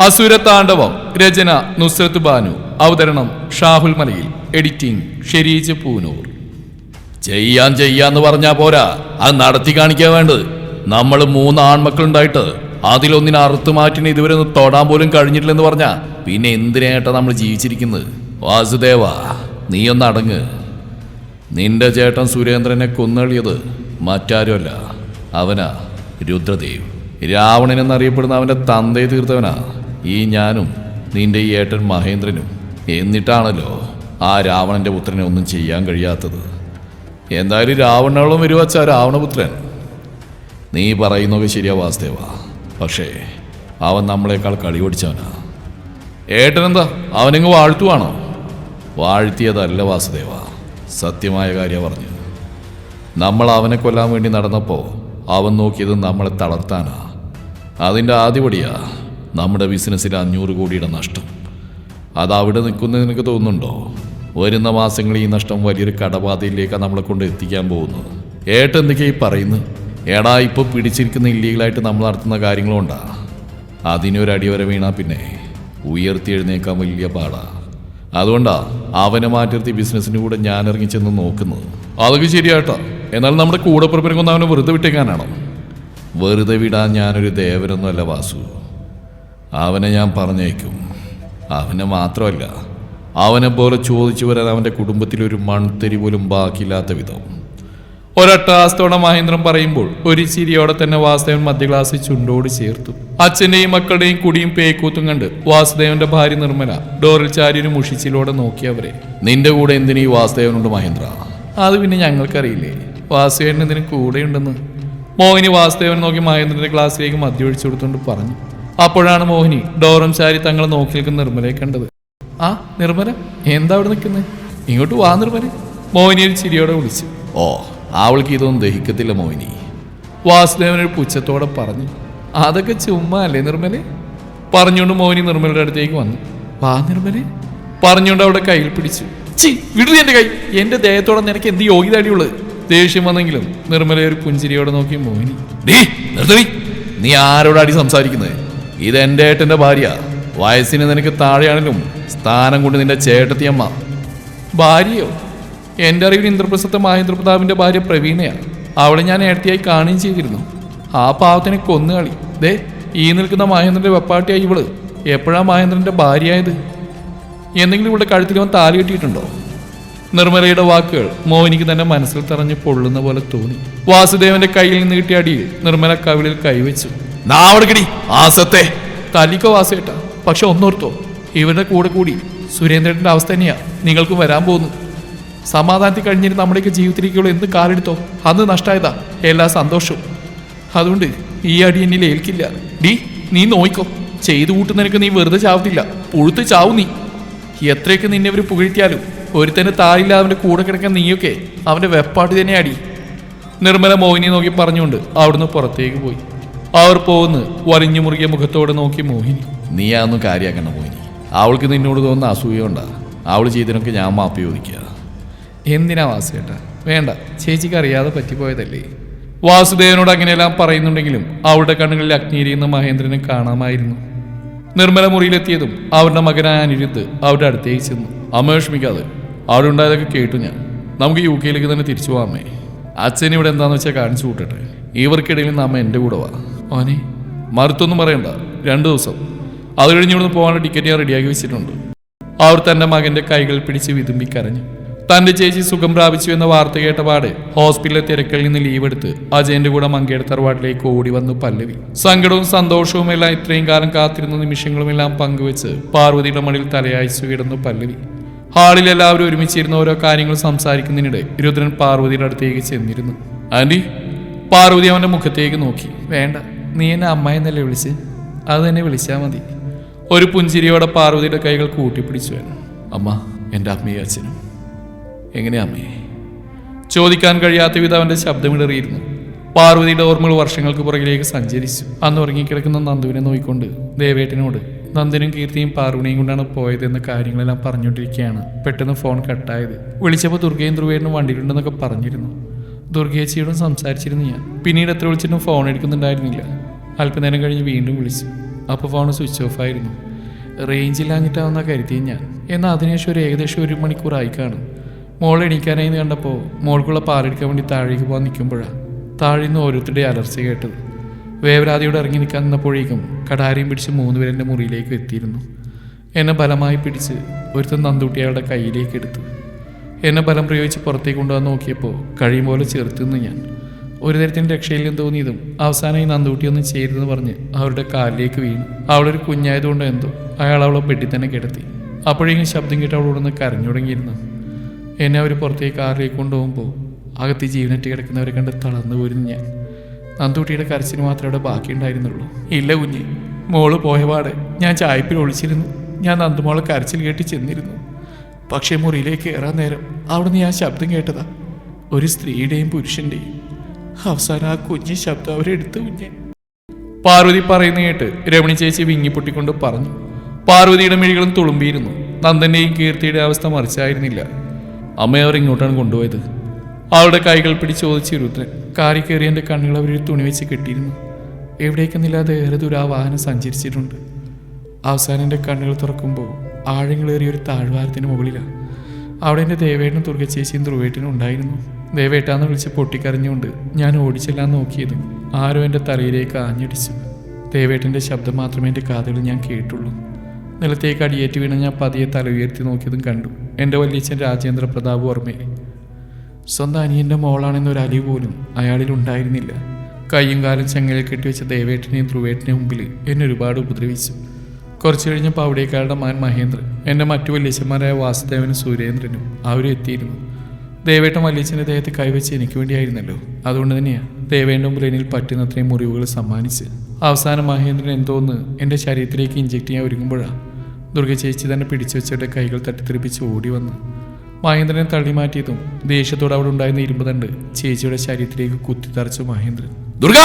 അസുര താണ്ഡവം രചന നുസ്രത്ത് ബാനു. അവതരണം ഷാഹുൽ മലയിൽ. എഡിറ്റിംഗ് ഷെരീജ് പൂനൂർ. ചെയ്യാൻ ചെയ്യാന്ന് പറഞ്ഞാ പോരാ. അത് നടത്തി കാണിക്കാൻ വേണ്ടത്. നമ്മൾ മൂന്ന് ആൺമക്കളുണ്ടായിട്ട് അതിലൊന്നിനെ അറുത്തു മാറ്റിന് ഇതുവരെ ഒന്ന് തൊടാൻ പോലും കഴിഞ്ഞിട്ടില്ലെന്ന് പറഞ്ഞാ പിന്നെ എന്തിനേട്ടാ നമ്മൾ ജീവിച്ചിരിക്കുന്നത്? വാസുദേവ നീ ഒന്ന് അടങ്ങ്. നിന്റെ ചേട്ടൻ സുരേന്ദ്രനെ കൊന്നളിയത് മറ്റാരുമല്ല. അവനാ രുദ്രദേവ്. രാവണൻ എന്നറിയപ്പെടുന്ന അവന്റെ തന്തയെ തീർത്തവനാ. ഈ ഞാനും നിന്റെ ഈ ഏട്ടൻ മഹേന്ദ്രനും എന്നിട്ടാണല്ലോ ആ രാവണന്റെ പുത്രനെ ഒന്നും ചെയ്യാൻ കഴിയാത്തത്. എന്തായാലും രാവണോളം വരുവച്ച രാവണപുത്രൻ. നീ പറയുന്നൊക്കെ ശരിയാ വാസുദേവ. പക്ഷേ അവൻ നമ്മളെക്കാൾ കളി പഠിച്ചവനാ. ഏട്ടനെന്താ? അവനെങ്ങ് വാഴ്ത്തുവാണോ? വാഴ്ത്തിയതല്ല വാസുദേവ. സത്യമായ കാര്യം പറഞ്ഞു. നമ്മൾ അവനെ കൊല്ലാൻ വേണ്ടി നടന്നപ്പോൾ അവൻ നോക്കിയത് നമ്മളെ തളർത്താനാ. അതിന്റെ ആദ്യപടിയാ നമ്മുടെ ബിസിനസ്സിൽ അഞ്ഞൂറ് കോടിയുടെ നഷ്ടം. അത് അവിടെ നിൽക്കുന്നത് നിനക്ക് തോന്നുന്നുണ്ടോ? വരുന്ന മാസങ്ങളിൽ ഈ നഷ്ടം വലിയൊരു കടബാധയിലേക്കാണ് നമ്മളെ കൊണ്ട് എത്തിക്കാൻ പോകുന്നത്. ഏട്ടെന്തൊക്കെയാ ഈ പറയുന്നു ഏടാ ഇപ്പോൾ പിടിച്ചിരിക്കുന്ന ഇല്ലീഗലായിട്ട് നമ്മൾ നടത്തുന്ന കാര്യങ്ങളുണ്ടാ. അതിനൊരു അടിവരെ വീണാ പിന്നെ ഉയർത്തി എഴുന്നേക്കാൻ വലിയ പാടാ. അതുകൊണ്ടാ അവനെ മാറ്റിർത്തി ബിസിനസ്സിന് കൂടെ ഞാൻ ഇറങ്ങി ചെന്ന് നോക്കുന്നത്. അതൊക്കെ ശരിയാട്ടോ എന്നാൽ നമ്മുടെ കൂടെ പുറപ്പിറങ്ങുന്ന അവനെ വെറുതെ വിട്ടേക്കാനാണോ? വെറുതെ വിടാൻ ഞാനൊരു ദേവനൊന്നുമല്ല വാസു. അവനെ ഞാൻ പറഞ്ഞേക്കും അവനെ മാത്രമല്ല അവനെ പോലെ ചോദിച്ചു വരാൻ അവന്റെ കുടുംബത്തിലൊരു മൺതരി പോലും ബാക്കിയില്ലാത്ത വിധം. ഒരട്ടാസ്തോടെ മഹേന്ദ്രൻ പറയുമ്പോൾ ഒരു ചിരിയോടെ തന്നെ വാസുദേവൻ മധ്യ ക്ലാസ്സിൽ ചുണ്ടോട് ചേർത്തു. അച്ഛന്റെയും മക്കളുടെയും കുടിയും പേക്കൂത്തും കണ്ട് വാസുദേവന്റെ ഭാര്യ നിർമ്മല ഡോറിൽ ചാരി ഒരു നോക്കി നോക്കിയവരെ നിന്റെ കൂടെ എന്തിനീ വാസുദേവനുണ്ട് മഹേന്ദ്ര? അത് പിന്നെ ഞങ്ങൾക്കറിയില്ലേ. വാസുദേവൻ ഇതിന് കൂടെയുണ്ടെന്ന്. മോഹിനി വാസുദേവൻ നോക്കി മഹേന്ദ്രന്റെ ക്ലാസ്സിലേക്ക് മദ്യം ഒഴിച്ചു കൊടുത്തുകൊണ്ട് പറഞ്ഞു. അപ്പോഴാണ് മോഹിനി ഡോറും ചാരി തങ്ങളെ നോക്കി നിൽക്കുന്ന നിർമ്മലയെ കണ്ടത്. ആ നിർമ്മല എന്താ അവിടെ നിൽക്കുന്നത് ഇങ്ങോട്ട് വാ നിർമ്മല. മോഹിനി ഒരു ചിരിയോടെ വിളിച്ചു. ഓ അവൾക്ക് ഇതൊന്നും ദഹിക്കത്തില്ല മോഹിനി. വാസുദേവൻ ഒരു പുച്ഛത്തോടെ പറഞ്ഞു. അതൊക്കെ ചുമ്മാ അല്ലേ നിർമ്മലെ? പറഞ്ഞുകൊണ്ട് മോഹിനി നിർമ്മലയുടെ അടുത്തേക്ക് വന്നു. വാ നിർമ്മലെ. പറഞ്ഞുകൊണ്ട് അവിടെ കയ്യിൽ പിടിച്ചു. ചി വിടു എന്റെ കൈ. എന്റെ ദേഹത്തോടെ നിനക്ക് എന്ത് യോഗ്യത അടിയുള്ളത് ദേഷ്യം വന്നെങ്കിലും നിർമ്മല ഒരു പുഞ്ചിരിയോടെ നോക്കി മോഹിനി. നീ. ആരോടാടി സംസാരിക്കുന്നത് ഇത് എന്റെ ഏട്ടന്റെ ഭാര്യ. വയസ്സിന് നിനക്ക് താഴെയാണെങ്കിലും സ്ഥാനം കൊണ്ട് നിന്റെ ചേട്ടത്തിയമ്മ ഭാര്യയോ? എന്റെ അറിവിൽ ഇന്ദ്രപ്രസത്ത മഹേന്ദ്രപ്രതാപിന്റെ ഭാര്യ പ്രവീണയാണ് അവളെ ഞാൻ ഏട്ടിയായി കാണുകയും ചെയ്തിരുന്നു. ആ പാവത്തിനെ കൊന്നുകളി. ദേ ഈ നിൽക്കുന്ന മഹേന്ദ്രന്റെ വെപ്പാട്ടിയായി ഇവൾ. എപ്പോഴാ മഹേന്ദ്രന്റെ ഭാര്യയായത്? എന്തെങ്കിലും ഇവിടെ കഴുത്തിൽ അവൻ താലി കെട്ടിയിട്ടുണ്ടോ? നിർമ്മലയുടെ വാക്കുകൾ മോഹിനിക്ക് തന്നെ മനസ്സിൽ തറഞ്ഞ് പൊള്ളുന്ന പോലെ തോന്നി. വാസുദേവന്റെ കയ്യിൽ നിന്ന് കിട്ടിയ അടിയിൽ നിർമ്മല കവിളിൽ കൈവച്ചു. നാവടക്കടി ആസത്തെ. തല്ലിക്കോ വാസേട്ട പക്ഷെ ഒന്നോർത്തോ ഇവരുടെ കൂടെ കൂടി സുരേന്ദ്രന്റെ അവസ്ഥ തന്നെയാ. നിങ്ങൾക്കും വരാൻ പോകുന്നു. സമാധാനത്തിൽ കഴിഞ്ഞിട്ട് നമ്മുടെയൊക്കെ ജീവിതത്തിലേക്കുള്ള എന്ത് കാലെടുത്തോ അന്ന് നഷ്ടമായതാ എല്ലാ സന്തോഷവും. അതുകൊണ്ട് ഈ അടി എന്നിൽ ഏൽക്കില്ല. ഡി നീ നോയിക്കോ. ചെയ്തു കൂട്ടുന്നതിനൊക്കെ നീ വെറുതെ ചാവത്തില്ല പുഴുത്ത് ചാവും നീ. എത്രയൊക്കെ നിന്നെ അവർ പുകഴ്ത്തിയാലും ഒരുത്തന്നെ താഴില്ല അവന്റെ കൂടെ കിടക്കാൻ നീയൊക്കെ അവന്റെ വെപ്പാട്ട് തന്നെ അടി നിർമ്മല മോഹിനി നോക്കി പറഞ്ഞുകൊണ്ട് അവിടുന്ന് പുറത്തേക്ക് പോയി. അവർ പോകുന്നു വരിഞ്ഞു മുറുകിയ മുഖത്തോടെ നോക്കി മോഹിനി നീ അതൊന്നും മോഹിനി. അവൾക്ക് നിന്നോട് തോന്നുന്ന അസൂയ ഉണ്ടാ. അവൾ ചെയ്തതിനൊക്കെ ഞാൻ മാപ്പി ചോദിക്കുക എന്തിനാ വാസുകേട്ട വേണ്ട ചേച്ചിക്ക് അറിയാതെ പറ്റിപ്പോയതല്ലേ. വാസുദേവനോട് അങ്ങനെയെല്ലാം പറയുന്നുണ്ടെങ്കിലും അവളുടെ കണ്ണുകളിൽ അഗ്നിയിരിയുന്ന മഹേന്ദ്രനെ കാണാമായിരുന്നു. നിർമ്മല മുറിയിലെത്തിയതും അവരുടെ മകനായ അനിരുദ്ധ് അവരുടെ അടുത്തേക്ക് ചെന്നു. അമ്മ വിഷമിക്കാതെ. അവിടെ ഉണ്ടായതൊക്കെ കേട്ടു ഞാൻ. നമുക്ക് യു കെയിലേക്ക് തന്നെ തിരിച്ചു പോവാമേ അച്ഛൻ ഇവിടെ എന്താണെന്ന് വെച്ചാൽ കാണിച്ചു കൂട്ടട്ടെ. ഇവർക്കിടയിൽ നിന്ന് അമ്മ എന്റെ കൂടെ വാ. ഓനെ മറുത്തൊന്നും പറയണ്ട. രണ്ടു ദിവസം. അത് കഴിഞ്ഞ് ഇവിടുന്ന് പോകാനുള്ള ടിക്കറ്റ് ഞാൻ റെഡിയാക്കി വെച്ചിട്ടുണ്ട്. അവർ തന്റെ മകന്റെ കൈകൾ പിടിച്ച് വിതുമ്പി കരഞ്ഞു. തന്റെ ചേച്ചി സുഖം പ്രാപിച്ചു എന്ന വാർത്ത കേട്ട പാട് ഹോസ്പിറ്റലിലെ തിരക്കിൽ നിന്ന് ലീവ് എടുത്ത് അജയന്റെ കൂടെ മങ്കയുടെ തറവാട്ടിലേക്ക് ഓടി വന്നു പല്ലവി. സങ്കടവും സന്തോഷവും എല്ലാം ഇത്രയും കാലം കാത്തിരുന്ന നിമിഷങ്ങളുമെല്ലാം പങ്കുവെച്ച് പാർവതിയുടെ മണിൽ തലയായിച്ചു കിടന്നു പല്ലവി. ഹാളിൽ എല്ലാവരും ഒരുമിച്ചിരുന്ന ഓരോ കാര്യങ്ങൾ സംസാരിക്കുന്നതിനിടെ രുദ്രൻ പാർവതിയുടെ അടുത്തേക്ക് ചെന്നിരുന്നു. ആന്റി പാർവതി അവന്റെ മുഖത്തേക്ക് നോക്കി. വേണ്ട നീ എന്നെ അമ്മ എന്നല്ലേ വിളിച്ച്? അത് തന്നെ വിളിച്ചാൽ മതി. ഒരു പുഞ്ചിരിയോടെ പാർവതിയുടെ കൈകൾ കൂട്ടിപ്പിടിച്ചു വേണം അമ്മ എന്റെ അമ്മയും അച്ഛനും. എങ്ങനെയാ അമ്മയെ ചോദിക്കാൻ കഴിയാത്ത വിധം അവന്റെ ശബ്ദമിടറിയിരുന്നു. പാർവതിയുടെ ഓർമ്മകൾ വർഷങ്ങൾക്ക് പുറകിലേക്ക് സഞ്ചരിച്ചു. അന്ന് ഉറങ്ങിക്കിടക്കുന്ന നന്ദുവിനെ നോക്കിക്കൊണ്ട് ദേവേട്ടനോട് നന്ദനും കീർത്തിയും പാർവണിയും കൊണ്ടാണ് പോയതെന്ന കാര്യങ്ങളെല്ലാം പറഞ്ഞുകൊണ്ടിരിക്കുകയാണ്. പെട്ടെന്ന് ഫോൺ കട്ടായത്. വിളിച്ചപ്പോൾ ദുർഗയും ധ്രുവേട്ടനും വണ്ടിയിലുണ്ടെന്നൊക്കെ പറഞ്ഞിരുന്നു. ദുർഗേച്ചിയോടും സംസാരിച്ചിരുന്നു ഞാൻ. പിന്നീട് എത്ര വിളിച്ചിട്ടും ഫോൺ എടുക്കുന്നുണ്ടായിരുന്നില്ല. അല്പനേരം കഴിഞ്ഞ് വീണ്ടും വിളിച്ചു. അപ്പോൾ ഫോൺ സ്വിച്ച് ഓഫ് ആയിരുന്നു. റേഞ്ച് ഇല്ലാഞ്ഞിട്ടാവുന്ന കരുതിയ ഞാൻ. എന്നാൽ അതിനുശേഷം ഒരു ഏകദേശം ഒരു മണിക്കൂറായി കാണും. മോൾ എണീക്കാനായി കണ്ടപ്പോൾ മോൾക്കുള്ള പാലെടുക്കാൻ വേണ്ടി താഴേക്ക് പോകാൻ നിൽക്കുമ്പോഴാണ് താഴെ നിന്ന് ഓരോരുത്തരുടെ അലർച്ച കേട്ടത്. വേവരാതിയോട് ഇറങ്ങി നിൽക്കാൻ നിന്നപ്പോഴേക്കും കടാരിയും പിടിച്ച് മൂന്നുപേരെന്റെ മുറിയിലേക്ക് എത്തിയിരുന്നു. എന്നെ ബലമായി പിടിച്ച് ഒരുത്തൻ നന്ദൂട്ടി അയാളുടെ കയ്യിലേക്ക് എടുത്തു. എന്നെ ബലം പ്രയോഗിച്ച് പുറത്തേക്ക് കൊണ്ടുവന്ന് നോക്കിയപ്പോൾ കഴിയും പോലെ ചെറുത്തുനിന്ന് ഞാൻ. ഒരു തരത്തിന് രക്ഷയില്ലെന്ന് തോന്നിയതും അവസാനം ഈ നന്ദൂട്ടിയൊന്നും ചെയ്തെന്ന് പറഞ്ഞ് അവരുടെ കാലിലേക്ക് വീണു. അവളൊരു കുഞ്ഞായതുകൊണ്ട് എന്തോ അയാൾ അവളെ പെട്ടി തന്നെ കിടത്തി. അപ്പോഴേക്കും ശബ്ദം കേട്ട് അവളോടൊന്ന് കരഞ്ഞു തുടങ്ങിയിരുന്നു. എന്നെ അവർ പുറത്തേക്ക് കാറിലേക്ക് കൊണ്ടുപോകുമ്പോൾ അകത്ത് ജീവനറ്റ് കിടക്കുന്നവരെ കണ്ട് തളർന്നു പോയിരുന്നു ഞാൻ. നന്ദൂട്ടിയുടെ കരച്ചിന് മാത്രമേ അവിടെ ബാക്കിയുണ്ടായിരുന്നുള്ളൂ ഇല്ല കുഞ്ഞ് മോൾ പോയപാട് ഞാൻ ചായപ്പിൽ ഒളിച്ചിരുന്നു. ഞാൻ നന്ദുമോളെ കരച്ചിൽ കേട്ടി ചെന്നിരുന്നു. പക്ഷേ മുറിയിലേക്ക് കയറാൻ നേരം അവിടുന്ന് ഞാൻ ശബ്ദം കേട്ടതാ. ഒരു സ്ത്രീയുടെയും പുരുഷന്റെയും. അവസാനം ആ കുഞ്ഞ് ശബ്ദം അവരെടുത്ത് കുഞ്ഞെ. പാർവതി പറയുന്ന കേട്ട് രമണി ചേച്ചി വിങ്ങിപ്പൊട്ടിക്കൊണ്ട് പറഞ്ഞു. പാർവതിയുടെ മിഴികളും തുളുമ്പിയിരുന്നു. നന്ദന്റെയും കീർത്തിയുടെ അവസ്ഥ മറിച്ചായിരുന്നില്ല. അമ്മ അവർ ഇങ്ങോട്ടാണ് കൊണ്ടുപോയത്. അവളുടെ കൈകൾ പിടിച്ച് ചോദിച്ചു രുദ്രൻ കാറി കയറി എന്റെ കണ്ണുകൾ അവരൊരു തുണി വെച്ച് കെട്ടിയിരുന്നു. എവിടേക്കെന്നില്ലാതെ ഏറെ ദൂരം ആ വാഹനം സഞ്ചരിച്ചിട്ടുണ്ട്. അവസാനം എന്റെ കണ്ണുകൾ തുറക്കുമ്പോൾ ആഴങ്ങളേറിയ ഒരു താഴ്വാരത്തിന് മുകളിലാണ് അവിടെ എന്റെ ദേവേട്ടനും ദുർഗച്ചേച്ചിയും ധ്രുവേട്ടനും ഉണ്ടായിരുന്നു. ദേവേട്ടാന്ന് വിളിച്ച് പൊട്ടിക്കറിഞ്ഞുകൊണ്ട് ഞാൻ ഓടിച്ചെല്ലാൻ നോക്കിയതും ആരോ എന്റെ തലയിലേക്ക് ആഞ്ഞടിച്ചു. ദേവേട്ടന്റെ ശബ്ദം മാത്രമേ എന്റെ കാതുകളിൽ ഞാൻ കേട്ടുള്ളൂ. നിലത്തേക്ക് അടിയേറ്റ് വീണ ഞാൻ പതിയെ തല ഉയർത്തി നോക്കിയതും കണ്ടു. എന്റെ വല്യച്ഛൻ രാജേന്ദ്ര പ്രതാപ് ഓർമ്മയെ സ്വന്തം അനിയന്റെ മോളാണെന്നൊരു അലിവ് പോലും അയാളിൽ ഉണ്ടായിരുന്നില്ല. കയ്യും കാലും ചെങ്ങലിൽ കെട്ടിവെച്ച ദേവേട്ടനെയും ധ്രുവേട്ടനെയും മുമ്പിൽ എന്നെ ഒരുപാട് ഉപദ്രവിച്ചു. കുറച്ചു കഴിഞ്ഞപ്പോൾ അവിടേക്കാരുടെ മകൻ മഹേന്ദ്രൻ എന്റെ മറ്റു വല്യച്ഛന്മാരായ വാസുദേവനും സൂര്യേന്ദ്രനും അവരും എത്തിയിരുന്നു. ദേവേട്ടൻ വല്യച്ഛന്റെ ദേഹത്ത് കൈവച്ച് എനിക്ക് വേണ്ടിയായിരുന്നല്ലോ. അതുകൊണ്ട് തന്നെയാണ് ദേവേന്റെ എന്നിൽ പറ്റുന്നത്രയും മുറിവുകൾ സമ്മാനിച്ച്. അവസാനം മഹേന്ദ്രൻ എന്തോന്ന് എന്റെ ശരീരത്തിലേക്ക് ഇഞ്ചെക്ട് ചെയ്യാൻ ഒരുങ്ങുമ്പോഴാണ് ദുർഗ ചേച്ചി തന്നെ പിടിച്ചു വെച്ചവരുടെ കൈകൾ തട്ടിത്തെറിപ്പിച്ച് ഓടി വന്നു. മഹേന്ദ്രനെ തള്ളി മാറ്റിയതും ദേഷ്യത്തോടെ അവിടെ ഉണ്ടായിരുന്ന ഇരുമ്പ് തണ്ട് ചേച്ചിയുടെ ശരീരത്തിലേക്ക് കുത്തിത്തറച്ചു മഹേന്ദ്രൻ. ദുർഗ!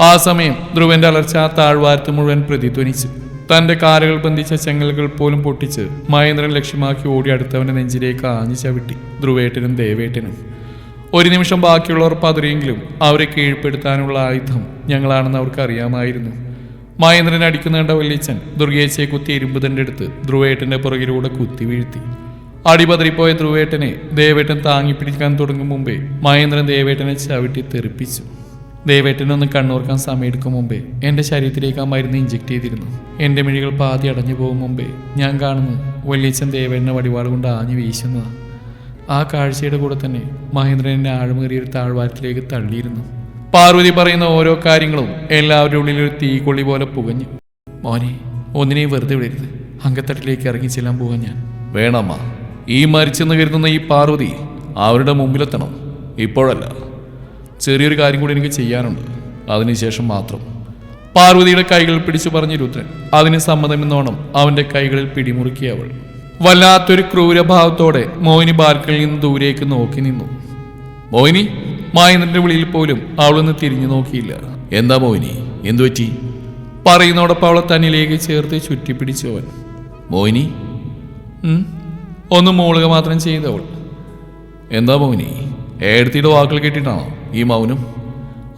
ആ സമയം ധ്രുവന്റെ അലർച്ച ആ താഴ്വാരത്ത് മുഴുവൻ പ്രതിധ്വനിച്ചു. തന്റെ കാലുകൾ ബന്ധിച്ച ചെങ്ങലുകൾ പോലും പൊട്ടിച്ച് മഹേന്ദ്രൻ ലക്ഷ്യമാക്കി ഓടി അടുത്തവന്റെ നെഞ്ചിലേക്ക് ആഞ്ഞു ചവിട്ടി. ധ്രുവേട്ടനും ദേവേട്ടനും. ഒരു നിമിഷം ബാക്കിയുള്ളവർ പതറിയെങ്കിലും അവരെ കീഴ്പ്പെടുത്താനുള്ള ആയുധം ഞങ്ങളാണെന്ന് അവർക്ക് അറിയാമായിരുന്നു. മഹേന്ദ്രൻ അടിക്കുന്ന കണ്ട വല്യച്ഛൻ ദുർഗേച്ചയെ കുത്തി ഇരുമ്പുതന്റെ അടുത്ത് ധ്രുവേട്ടന്റെ പുറകിലൂടെ കുത്തി വീഴ്ത്തി. അടിപതറിപ്പോയ ധ്രുവേട്ടനെ ദേവേട്ടൻ താങ്ങിപ്പിടിക്കാൻ തുടങ്ങും മുമ്പേ മഹേന്ദ്രൻ ദേവേട്ടനെ ചവിട്ടി തെറിപ്പിച്ചു. ദേവേട്ടനൊന്ന് കണ്ണൂർക്കാൻ സമയമെടുക്കും മുമ്പേ എന്റെ ശരീരത്തിലേക്ക് ആ മരുന്ന് ഇഞ്ചെക്ട് ചെയ്തിരുന്നു. എന്റെ മിഴികൾ പാതി അടഞ്ഞു പോകും മുമ്പേ ഞാൻ കാണുന്നു വലിയച്ഛൻ ദേവേട്ടനെ വടിപാട് കൊണ്ട് ആഞ്ഞു വീശുന്നതാണ് ആ കാഴ്ചയുടെ കൂടെ തന്നെ മഹേന്ദ്രൻ എന്നെ ആഴമേറിയ ഒരു താഴ്വാരത്തിലേക്ക് തള്ളിയിരുന്നു. പാർവതി പറയുന്ന ഓരോ കാര്യങ്ങളും എല്ലാവരുടെ ഉള്ളിൽ ഒരു തീക്കൊള്ളി പോലെ പുകഞ്ഞു. മോനെ ഒന്നിനെയും വെറുതെ വിടരുത്. അങ്കത്തട്ടിലേക്ക് ഇറങ്ങി ചെല്ലാൻ പോകാൻ ഞാൻ. വേണമ്മ. ഈ മരിച്ചെന്ന് കരുതുന്ന ഈ പാർവതി അവരുടെ മുമ്പിലെത്തണം. ഇപ്പോഴല്ല. ചെറിയൊരു കാര്യം കൂടി എനിക്ക് ചെയ്യാനുണ്ട്. അതിനുശേഷം മാത്രം. പാർവതിയുടെ കൈകൾ പിടിച്ചു പറഞ്ഞു രുദ്രൻ അതിന് സമ്മതമെന്നോണം അവന്റെ കൈകളിൽ പിടിമുറുക്കി അവൾ. വല്ലാത്തൊരു ക്രൂരഭാവത്തോടെ മോഹിനി ബാൽക്കണിൽ നിന്ന് ദൂരേക്ക് നോക്കി നിന്നു. മോഹിനി മായന്ദ്രന്റെ വിളിയിൽ പോലും അവളൊന്ന് തിരിഞ്ഞു നോക്കിയില്ല. എന്താ മോഹിനി? എന്തു പറ്റി? പറയുന്നോടൊപ്പം അവളെ തന്നിലേക്ക് ചേർത്ത് ചുറ്റിപ്പിടിച്ചു അവൻ. മോഹിനി. ഒന്ന് മൂളുക മാത്രം ചെയ്തവൾ. എന്താ മോഹിനി? ഏടത്തിയുടെ വാക്കുകൾ കേട്ടിട്ടാണോ? ഈ മൗനം.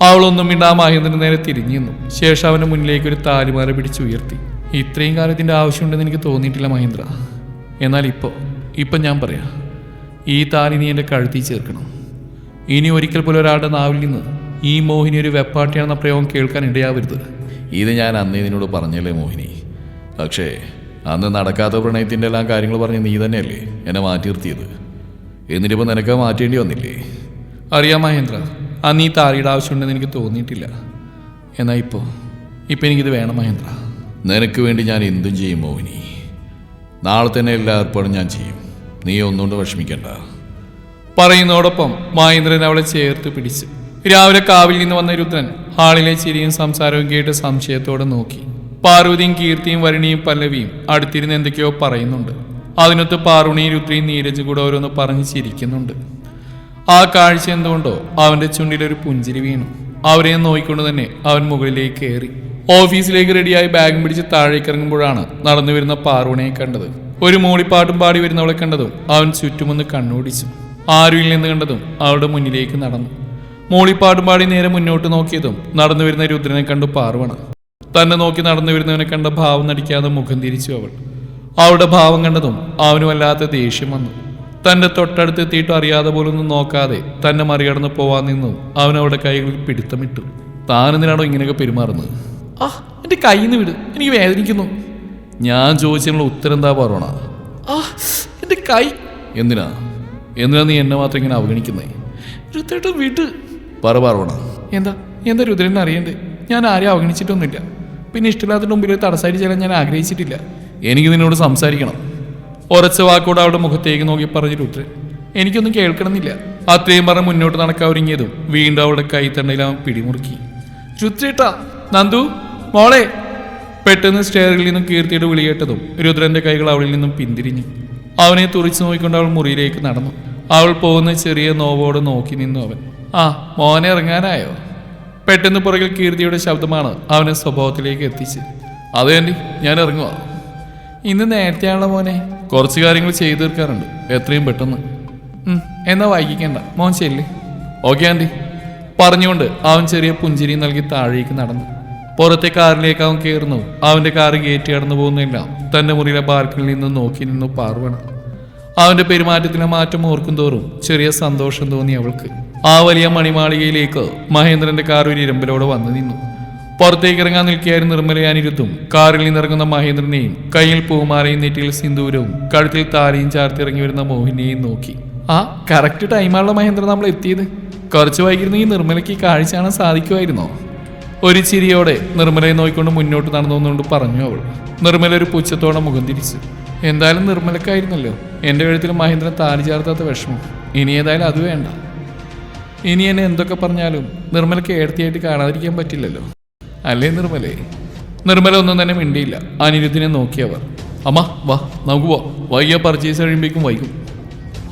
അവളൊന്നും മിണ്ടാമായതിന് നേരെ തിരിഞ്ഞു നിന്നു. ശേഷം അവന്റെ മുന്നിലേക്ക് ഒരു താലിമാല പിടിച്ച് ഉയർത്തി. ഇത്രയും കാലത്തിന്റെ ആവശ്യമുണ്ടെന്ന് എനിക്ക് തോന്നിയിട്ടില്ല മഹേന്ദ്ര. എന്നാൽ ഇപ്പോൾ ഇപ്പം ഞാൻ പറയാം. ഈ താലി നീ എന്റെ കഴുത്തിൽ ചേർക്കണം. ഇനി ഒരിക്കൽ പോലും ഒരാളുടെ നാവിൽ നിന്ന് ഈ മോഹിനി ഒരു വെപ്പാട്ടിയാണെന്ന പ്രയോഗം കേൾക്കാൻ ഇടയാവരുത്. ഇത് ഞാൻ അന്ന് ഇതിനോട് പറഞ്ഞല്ലേ മോഹിനി. പക്ഷേ അന്ന് നടക്കാത്ത പ്രണയത്തിന്റെ എല്ലാം കാര്യങ്ങൾ പറഞ്ഞ് നീ തന്നെയല്ലേ എന്നെ മാറ്റി നിർത്തിയത് എന്നിട്ടിപ്പോൾ നിനക്ക് മാറ്റേണ്ടി വന്നില്ലേ? അറിയാം മഹേന്ദ്ര. അന്ന് ഈ താറിയുടെ ആവശ്യമുണ്ടെന്ന് എനിക്ക് തോന്നിയിട്ടില്ല. എന്നാൽ ഇപ്പോ? ഇപ്പം എനിക്കിത് വേണം മഹേന്ദ്ര. നിനക്ക് വേണ്ടി ഞാൻ എന്തും ചെയ്യും മോഹിനി. നാളെ തന്നെ എല്ലാ ഏർപ്പാടും ഞാൻ ചെയ്യും. നീ ഒന്നുകൊണ്ട് വിഷമിക്കണ്ട. പറയുന്നതോടൊപ്പം മഹേന്ദ്രൻ അവളെ ചേർത്ത് പിടിച്ചു രാവിലെ കാവിൽ നിന്ന് വന്ന രുദ്രൻ ഹാളിലെ ചിരിയും സംസാരവും കേട്ട് സംശയത്തോടെ നോക്കി. പാർവതിയും കീർത്തിയും വരുണിയും പല്ലവിയും അടുത്തിരുന്ന് എന്തൊക്കെയോ പറയുന്നുണ്ട്. അതിനൊത്ത് പാർവണിയും രുദ്രയും നീരജ് കൂടെ ഓരോന്ന് പറഞ്ഞ് ചിരിക്കുന്നുണ്ട്. ആ കാഴ്ച എന്തുകൊണ്ടോ അവന്റെ ചുണ്ടിൽ ഒരു പുഞ്ചിരി വീണു. അവരെ നോക്കിക്കൊണ്ട് തന്നെ അവൻ മുകളിലേക്ക് കയറി. ഓഫീസിലേക്ക് റെഡിയായി ബാഗും പിടിച്ച് താഴേക്ക് ഇറങ്ങുമ്പോഴാണ് നടന്നു വരുന്ന പാർവണയെ കണ്ടത്. ഒരു മൂളിപ്പാട്ടും പാടി വരുന്നവളെ കണ്ടതും അവൻ ചുറ്റുമൊന്ന് ആരും നിന്ന് കണ്ടതും അവളുടെ മുന്നിലേക്ക് നടന്നു. മൂളിപ്പാട്ടും പാടി നേരെ മുന്നോട്ട് നോക്കിയതും നടന്നു വരുന്ന രുദ്രനെ കണ്ടു പാർവണ. തന്നെ നോക്കി നടന്നു വരുന്നവനെ കണ്ട ഭാവം നടിക്കാതെ മുഖം തിരിച്ചു അവൾ. അവളുടെ ഭാവം കണ്ടതും അവന് വല്ലാത്ത ദേഷ്യം വന്നു. തന്റെ തൊട്ടടുത്ത് എത്തിയിട്ട് അറിയാതെ പോലൊന്നും നോക്കാതെ തന്നെ മറികടന്ന് പോവാൻ നിന്നും അവൻ അവളുടെ കൈകളിൽ പിടുത്തമിട്ടു. താനെന്തിനാണോ ഇങ്ങനെയൊക്കെ പെരുമാറുന്നത്? ആ എന്റെ കയ്യിൽ നിന്ന് വിട്. എനിക്ക് വേദനിക്കുന്നു. ഞാൻ ചോദിച്ചതിനുള്ള ഉത്തരം എന്താ പറയണ? ആ കൈ. എന്തിനാ? എന്തിനാ നീ എന്നെ മാത്രം ഇങ്ങനെ അവഗണിക്കുന്നേ? വിട്. പറ പറവണ എന്താ? എന്താ രുദ്രൻ അറിയണ്ടേ? ഞാൻ ആരെയും അവഗണിച്ചിട്ടൊന്നുമില്ല. പിന്നെ ഇഷ്ടമില്ലാത്തതിന്റെ മുമ്പിൽ തടസ്സമായിട്ട് ചെല്ലാൻ ഞാൻ ആഗ്രഹിച്ചിട്ടില്ല. എനിക്ക് നിന്നോട് സംസാരിക്കണം. ഉറച്ച വാക്കോടെ അവളുടെ മുഖത്തേക്ക് നോക്കി പറഞ്ഞു രുദ്രൻ എനിക്കൊന്നും കേൾക്കണമെന്നില്ല. അത്രയും പറഞ്ഞ് മുന്നോട്ട് നടക്കാൻ ഒരുങ്ങിയതും വീണ്ടും അവളുടെ കൈത്തണ്ടയിൽ അവൻ പിടിമുറുക്കി. രുദ്രേട്ട നന്ദു മോളെ. പെട്ടെന്ന് സ്റ്റെയറിൽ നിന്നും കീർത്തിയുടെ വിളി കേട്ടതും രുദ്രന്റെ കൈകൾ അവളിൽ നിന്നും പിന്തിരിഞ്ഞു. അവനെ തുറിച്ചു നോക്കിക്കൊണ്ട് അവൾ മുറിയിലേക്ക് നടന്നു. അവൾ പോകുന്ന ചെറിയ നോവോട് നോക്കി നിന്നു അവൻ. ആ മോനെ ഇറങ്ങാനായോ? പെട്ടെന്ന് പുറകിൽ കീർത്തിയുടെ ശബ്ദമാണ് അവനെ സ്വഭാവത്തിലേക്ക് എത്തിച്ച് അത് ഞാൻ ഇറങ്ങുക ഇന്ന് നേരത്തെയാണല്ലോ മോനെ? കുറച്ച് കാര്യങ്ങൾ ചെയ്തു തീർക്കാറുണ്ട്. എത്രയും പെട്ടെന്ന്. എന്നാ വൈകിക്കേണ്ട. മോൻ ചെല്ലേ. ഓക്കെ ആന്റി പറഞ്ഞുകൊണ്ട് അവൻ ചെറിയ പുഞ്ചിരി നൽകി താഴേക്ക് നടന്നു. പുറത്തെ കാറിലേക്ക് അവൻ കയറുന്നു. അവന്റെ കാറ് ഗേറ്റ് കടന്നു പോകുന്നില്ല. തന്റെ മുറിയിലെ ബാർക്കിൽ നിന്ന് നോക്കി നിന്നു പാർവണ. അവന്റെ പെരുമാറ്റത്തിലെ മാറ്റം ഓർക്കും തോറും ചെറിയ സന്തോഷം തോന്നി അവൾക്ക്. ആ വലിയ മണിമാളികയിലേക്ക് മഹേന്ദ്രന്റെ കാർ ഒരു ഇരുമ്പിലോടെ വന്നു നിന്നു. പുറത്തേക്ക് ഇറങ്ങാൻ നിൽക്കുകയായിരുന്നു നിർമ്മലയാനിരുത്തും കാറിൽ നിന്നിറങ്ങുന്ന മഹേന്ദ്രനെയും കയ്യിൽ പൂമാലയും നെറ്റിയിൽ സിന്ദൂരവും കഴുത്തിൽ താലിയും ചാർത്തി ഇറങ്ങി വരുന്ന മോഹിനിയെയും നോക്കി. ആ കറക്റ്റ് ടൈമാണല്ലോ മഹേന്ദ്രൻ നമ്മൾ എത്തിയത്. കുറച്ച് ഈ നിർമ്മലയ്ക്ക് കാഴ്ച കാണാൻ സാധിക്കുമായിരുന്നോ? ഒരു ചിരിയോടെ നിർമ്മലയെ നോക്കിക്കൊണ്ട് മുന്നോട്ട് നടന്നുകൊണ്ട് പറഞ്ഞു അവൾ. നിർമ്മല ഒരു പുച്ഛത്തോടെ മുഖം തിരിച്ചു. എന്തായാലും നിർമ്മലക്കായിരുന്നല്ലോ. എന്റെ കഴുത്തിൽ മഹേന്ദ്രൻ താലി ചേർത്താത്ത വിഷമം. ഇനി ഏതായാലും അത് വേണ്ട. ഇനി എന്നെ എന്തൊക്കെ പറഞ്ഞാലും നിർമ്മലയ്ക്ക് ഏടത്തിയായിട്ട് കാണാതിരിക്കാൻ പറ്റില്ലല്ലോ. അല്ലേ നിർമ്മലേ? നിർമ്മല ഒന്നും തന്നെ മിണ്ടിയില്ല. അനിരുദ്ധിനെ നോക്കിയവർ അമ്മ വാ നമുക്ക് പോ വൈകിയ പർച്ചേസ് കഴിയുമ്പോഴേക്കും വൈകും.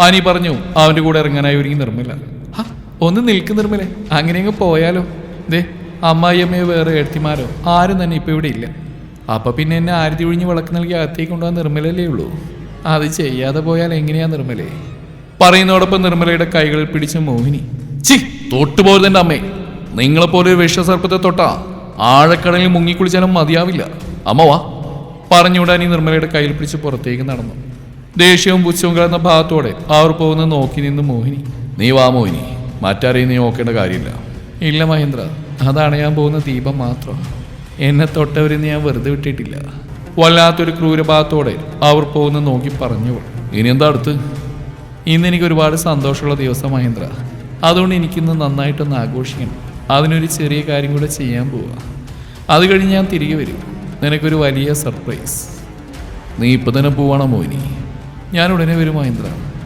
അനി പറഞ്ഞു അവന്റെ കൂടെ ഇറങ്ങാനായി ഒരുങ്ങി നിർമ്മല. ഹാ ഒന്ന് നിൽക്കും നിർമ്മല. അങ്ങനെയങ്ങ് പോയാലോ. ദേ അമ്മായിയമ്മയോ വേറെ എഴുത്തിമാരോ ആരും തന്നെ ഇപ്പോൾ ഇവിടെ ഇല്ല. അപ്പം പിന്നെ എന്നെ ആരതി ഒഴിഞ്ഞ് വിളക്ക് നൽകി അകത്തേക്ക് കൊണ്ടുപോകാൻ നിർമ്മലല്ലേ ഉള്ളൂ? അത് ചെയ്യാതെ പോയാൽ എങ്ങനെയാ നിർമ്മലേ? പറയുന്നതോടൊപ്പം നിർമ്മലയുടെ കൈകളിൽ പിടിച്ച മോഹിനി. ചി തൊട്ടുപോരുതെന്റെ അമ്മേ. നിങ്ങളെപ്പോലെ ഒരു വിഷസർപ്പത്തെ തൊട്ടാ. ആഴക്കടലിൽ മുങ്ങിക്കുളിച്ചാലും മതിയാവില്ല. അമ്മ വാ. പറഞ്ഞുവിടാൻ ഈ നിർമ്മലയുടെ കയ്യിൽ പിടിച്ച് പുറത്തേക്ക് നടന്നു. ദേഷ്യവും പുച്ഛവും കലർന്ന ഭാഗത്തോടെ അവർ പോകുന്ന നോക്കി നിന്ന് മോഹിനി. നീ വാ മോഹിനി. മറ്റാരെയും നീ നോക്കേണ്ട കാര്യമില്ല. ഇല്ല മഹേന്ദ്ര. അതാണ് ഞാൻ പോകുന്ന ദീപം മാത്രം. എന്നെ തൊട്ടവരെന്ന് ഞാൻ വെറുതെ വിട്ടിട്ടില്ല. വല്ലാത്തൊരു ക്രൂരഭാഗത്തോടെ അവർ പോകുന്ന നോക്കി പറഞ്ഞു. ഇനി എന്താ അടുത്ത്? ഇന്ന് എനിക്ക് ഒരുപാട് സന്തോഷമുള്ള ദിവസം മഹേന്ദ്ര. അതുകൊണ്ട് എനിക്കിന്ന് നന്നായിട്ടൊന്ന് ആഘോഷിക്കണം. അതിനൊരു ചെറിയ കാര്യം കൂടെ ചെയ്യാൻ പോവാ. അത് കഴിഞ്ഞ് ഞാൻ തിരികെ വരും. നിനക്കൊരു വലിയ സർപ്രൈസ് നീ ഇപ്പൊ തന്നെ പോവാണോ മോനി? ഞാൻ ഉടനെ വരും മഹേന്ദ്ര.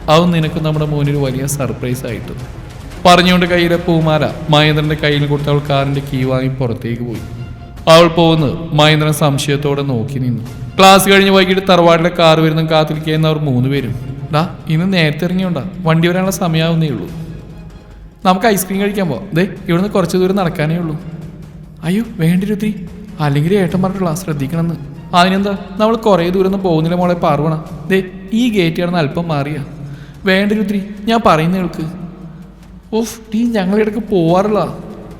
അത് നിനക്ക് നമ്മുടെ മോനൊരു വലിയ സർപ്രൈസ് ആയിട്ട്. പറഞ്ഞുകൊണ്ട് കയ്യിലെ പൂമാല മഹേന്ദ്രന്റെ കയ്യിൽ കൊടുത്ത് അവൾ കാറിന്റെ കീ വാങ്ങി പുറത്തേക്ക് പോയി. അവൾ പോകുന്നത് മഹേന്ദ്രൻ സംശയത്തോടെ നോക്കി നിന്നു. ക്ലാസ് കഴിഞ്ഞ് വൈകിട്ട് തറവാട്ടിലെ കാർ വരുന്ന കാത്തിരിക്കുന്ന അവർ മൂന്നുപേരും ഡാ ഇന്ന് നേരത്തെ ഇറങ്ങിയോണ്ടാ? വണ്ടി വരാനുള്ള സമയമാവുന്നേ ഉള്ളൂ. നമുക്ക് ഐസ്ക്രീം കഴിക്കാൻ പോവാം. ദേ ഇവിടുന്ന് കുറച്ച് ദൂരം നടക്കാനേ ഉള്ളൂ. അയ്യോ വേണ്ടി രുദ്രി. അല്ലെങ്കിൽ ഏട്ടൻ പറഞ്ഞിട്ടുള്ള ശ്രദ്ധിക്കണമെന്ന്. അതിനെന്താ? നമ്മൾ കുറേ ദൂരം ഒന്നും പോകുന്നില്ല മോളെ പാർവണ. ദേ ഈ ഗേറ്റ് കിടന്ന് അല്പം മാറിയ. വേണ്ട രുദ്രി ഞാൻ പറയുന്ന കേൾക്ക്. ഓഫ് ടീ ഞങ്ങളിടക്ക് പോവാറുള്ള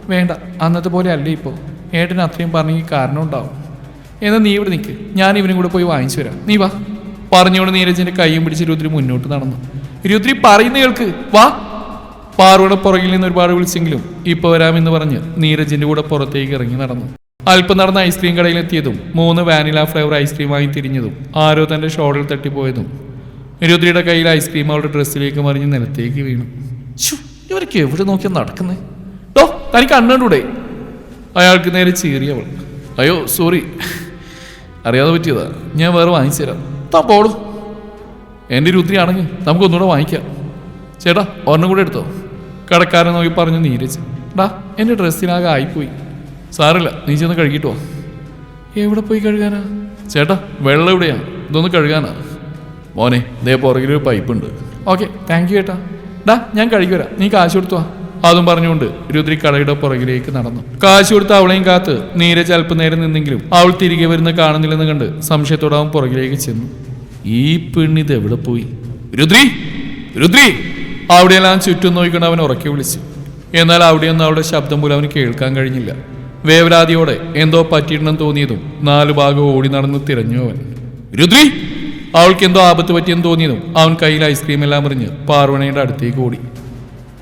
വേണ്ട അന്നത്തെ പോലെ അല്ലേ ഇപ്പോൾ ഏട്ടൻ അത്രയും പറഞ്ഞെങ്കിൽ കാരണം ഉണ്ടാവും. എന്നാൽ നീ ഇവിടെ നിൽക്ക് ഞാൻ ഇവനും കൂടെ പോയി വാങ്ങിച്ചു വരാം നീ വാ. പറഞ്ഞുകൊണ്ട് നീരജിന്റെ കൈയും പിടിച്ച് രുദ്രി മുന്നോട്ട് നടന്നു. രുദ്രി പറയുന്ന കേൾക്ക്. വാ. പാർവയുടെ പുറകിൽ നിന്ന് ഒരുപാട് വിളിച്ചെങ്കിലും ഇപ്പൊ വരാമെന്ന് പറഞ്ഞ് നീരജിന്റെ കൂടെ പുറത്തേക്ക് ഇറങ്ങി നടന്നു. അല്പം നടന്ന ഐസ്ക്രീം കടയിലെത്തിയതും മൂന്ന് വാനില ഫ്ലേവർ ഐസ്ക്രീം വാങ്ങി തിരിഞ്ഞതും ആരോ തന്റെ ഷോളിൽ തട്ടിപ്പോയതും രുദ്രിയുടെ കയ്യിൽ ഐസ്ക്രീം അവളുടെ ഡ്രസ്സിലേക്ക് മറിഞ്ഞ് നിലത്തേക്ക് വീണു. ഇവർക്ക് എവിടെ നോക്കിയാ നടക്കുന്നേ? ഡോ തനിക്ക് അണ്ണൂടെ അയാൾക്ക് നേരെ ചീറിയവൾ അയ്യോ സോറി അറിയാതെ പറ്റിയതാ. ഞാൻ വേറെ വാങ്ങിച്ചു തരാം. താ പോടും. എന്റെ രുദ്രി ആണെങ്കിൽ നമുക്ക് ഒന്നുകൂടെ വാങ്ങിക്കാം. ചേട്ടാ ഒരെണ്ണം കൂടെ എടുത്തോ? കടക്കാരൻ നോക്കി പറഞ്ഞു നീരജ് ഡാ എന്റെ ഡ്രസ്സിനാകെ ആയിപ്പോയി. സാറില്ല നീ ചെന്ന് കഴുകിട്ടോ എവിടെ പോയി കഴുകാനാ? ചേട്ടാ വെള്ളം എവിടെയാ ഇതൊന്ന് കഴുകാനാ. മോനെ ഇതേ പുറകിലൊരു പൈപ്പ് ഉണ്ട് ഓക്കെ താങ്ക് യു ചേട്ടാ ഡാ ഞാൻ കഴുകി വരാം. നീ കാശ് കൊടുത്തു അതും പറഞ്ഞുകൊണ്ട് രുദ്രി കടയുടെ പുറകിലേക്ക് നടന്നു. കാശ് കൊടുത്ത് അവളെയും കാത്ത് നീരജ് അല്പനേരം നിന്നെങ്കിലും അവൾ തിരികെ വരുന്ന കാണുന്നില്ലെന്ന് കണ്ട് സംശയത്തോടെ അവൻ പുറകിലേക്ക് ചെന്നു. ഈ പെണ്ണിത് എവിടെ പോയി? രുദ്രി രുദ്രി അവിടെയെല്ലാം ചുറ്റും നോക്കിക്കൊണ്ട് അവൻ ഉറക്കി വിളിച്ചു. എന്നാൽ അവിടെയൊന്നും അവളുടെ ശബ്ദം പോലും അവന് കേൾക്കാൻ കഴിഞ്ഞില്ല. വേവരാതിയോടെ എന്തോ പറ്റിയിടണം തോന്നിയതും നാലു ഭാഗം ഓടി നടന്ന് തിരഞ്ഞു അവൻ. രുദ്രി! അവൾക്ക് എന്തോ ആപത്ത് പറ്റിയെന്ന് തോന്നിയതും അവൻ കയ്യിൽ ഐസ്ക്രീം എല്ലാം എറിഞ്ഞ് പാർവണയുടെ അടുത്തേക്ക് ഓടി.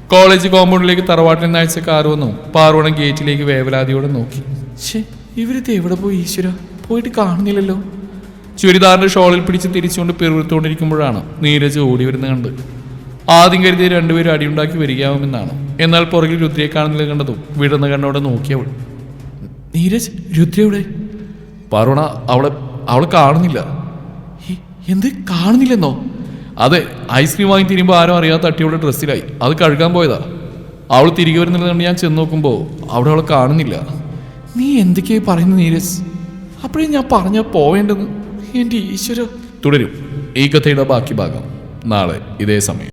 കോളേജ് കോമ്പൗണ്ടിലേക്ക് തറവാട്ടിൽ നിന്ന് അയച്ച കാർ വന്നു. പാർവണ ഗേറ്റിലേക്ക് വേവലാതിയോടെ നോക്കി. ഷേ ഇവരിത് എവിടെ പോയി ഈശ്വര? പോയിട്ട് കാണുന്നില്ലല്ലോ. ചുരിദാറിന്റെ ഷോളിൽ പിടിച്ച് തിരിച്ചുകൊണ്ട് പിറുവിട്ടുകൊണ്ടിരിക്കുമ്പോഴാണ് നീരജ് ഓടി വരുന്നത് കണ്ട്. ആദ്യം കരുതിയ രണ്ടുപേരും അടിയുണ്ടാക്കി വരികയാവുമെന്നാണ്. എന്നാൽ പുറകിൽ രുദ്രയെ കാണുന്നില്ല കണ്ടതും വിടന്ന കണ്ണോടെ നോക്കിയവൾ നീരജ് രുദ്രയുടെ പാർവണ അവളെ അവളെ കാണുന്നില്ല. "ഹേ, എന്ത് കാണുന്നില്ലെന്നോ? അതെ ഐസ്ക്രീം വാങ്ങി തിരിയുമ്പോൾ ആരും അറിയാത്ത അട്ടിയുടെ ഡ്രസ്സിലായി. അത് കഴുകാൻ പോയതാ. അവൾ തിരികെ വരുന്നില്ലെന്ന് ഞാൻ ചെന്ന് നോക്കുമ്പോൾ അവിടെ അവളെ കാണുന്നില്ല. നീ എന്തൊക്കെയായി പറയുന്നു നീരജ്? അപ്പോഴേ ഞാൻ പറഞ്ഞ പോവേണ്ടെന്ന്. എന്റെ ഈശ്വര. തുടരും. ഈ കഥയുടെ ബാക്കി ഭാഗം നാളെ ഇതേ സമയം.